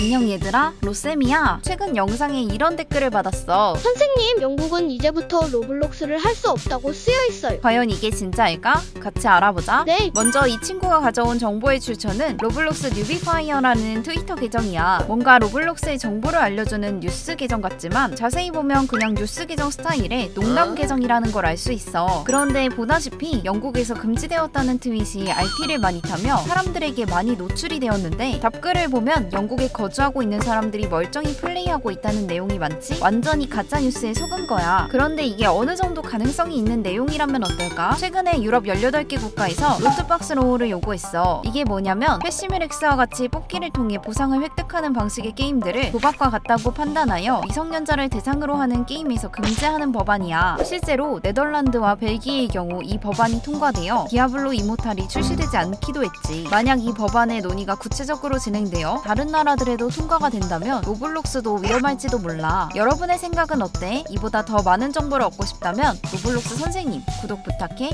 안녕 얘들아, 로쌤이야. 최근 영상에 이런 댓글을 받았어. 선생님, 영국은 이제부터 로블록스를 할 수 없다고 쓰여 있어요. 과연 이게 진짜일까? 같이 알아보자. 네, 먼저 이 친구가 가져온 정보의 출처는 로블록스 뉴비파이어라는 트위터 계정이야. 뭔가 로블록스의 정보를 알려주는 뉴스 계정 같지만 자세히 보면 그냥 뉴스 계정 스타일의 농담 계정이라는 걸 알 수 있어. 그런데 보다시피 영국에서 금지되었다는 트윗이 RT를 많이 타며 사람들에게 많이 노출이 되었는데 답글을 보면 영국에 거 주하고 있는 사람들이 멀쩡히 플레이하고 있다는 내용이 많지 완전히 가짜 뉴스에 속은 거야. 그런데 이게 어느 정도 가능성이 있는 내용이라면 어떨까? 최근에 유럽 18개 국가에서 로트박스 로우를 요구했어. 이게 뭐냐면 패시미렉스와 같이 뽑기를 통해 보상을 획득하는 방식의 게임들을 도박과 같다고 판단하여 미성년자를 대상으로 하는 게임에서 금지하는 법안이야. 실제로 네덜란드와 벨기에의 경우 이 법안이 통과되어 디아블로 이모탈이 출시되지 않기도 했지. 만약 이 법안의 논의가 구체적으로 진행되어 다른 나라들 에도 통과가 된다면 로블록스도 위험할지도 몰라. 여러분의 생각은 어때? 이보다 더 많은 정보를 얻고 싶다면 로블록스 선생님 구독 부탁해.